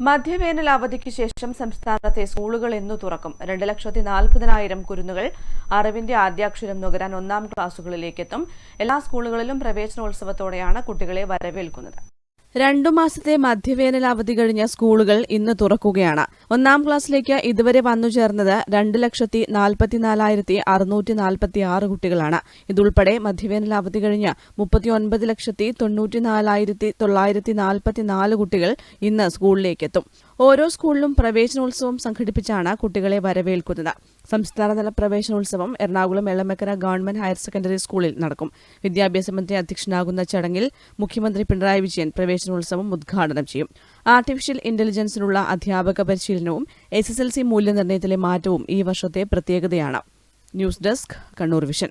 മധ്യവേനൽ അവധിക്ക് ശേഷം സംസ്ഥാനത്തെ സ്കൂളുകൾ എന്നു തുറക്കും. രണ്ട് ലക്ഷത്തി നാൽപ്പതിനായിരം കുരുന്നുകൾ അറിവിന്റെ ആദ്യാക്ഷരം നുകരാൻ ഒന്നാം ക്ലാസുകളിലേക്ക് എത്തും എല്ലാ സ്കൂളുകളിലും പ്രവേശനോത്സവത്തോടെയാണ് കുട്ടികളെ വരവേൽക്കുന്നത്. രണ്ടു മാസത്തെ മധ്യവേനൽ അവധി കഴിഞ്ഞ സ്കൂളുകൾ ഇന്ന് തുറക്കുകയാണ്. ഒന്നാം ക്ലാസ്സിലേക്ക് ഇതുവരെ വന്നു ചേർന്നത് രണ്ട് ലക്ഷത്തി നാൽപ്പത്തിനാലായിരത്തി അറുന്നൂറ്റി നാൽപ്പത്തി ആറ് കുട്ടികളാണ്. ഇതുൾപ്പെടെ മധ്യവേനൽ അവധി കഴിഞ്ഞ മുപ്പത്തിയൊൻപത് ലക്ഷത്തി തൊണ്ണൂറ്റിനാലായിരത്തി തൊള്ളായിരത്തി നാൽപ്പത്തിനാല് കുട്ടികൾ ഇന്ന് സ്കൂളിലേക്കെത്തും. ഓരോ സ്കൂളിലും പ്രവേശനോത്സവം സംഘടിപ്പിച്ചാണ് കുട്ടികളെ വരവേൽക്കുന്നത്. സംസ്ഥാനതല പ്രവേശനോത്സവം Ernakulam Elamakkara government higher secondary സ്കൂളിൽ നടക്കും. വിദ്യാഭ്യാസ മന്ത്രി അധ്യക്ഷനാകുന്ന ചടങ്ങിൽ മുഖ്യമന്ത്രി പിണറായി വിജയൻ പ്രവേശനോത്സവം ഉദ്ഘാടനം ചെയ്യും. ആർട്ടിഫിഷ്യൽ ഇന്റലിജൻസിനുള്ള അധ്യാപക പരിശീലനവും എസ് എസ് എൽ സി മൂല്യനിർണയത്തിലെ മാറ്റവും ഈ വർഷത്തെ പ്രത്യേകതയാണ്. News desk Kannur vision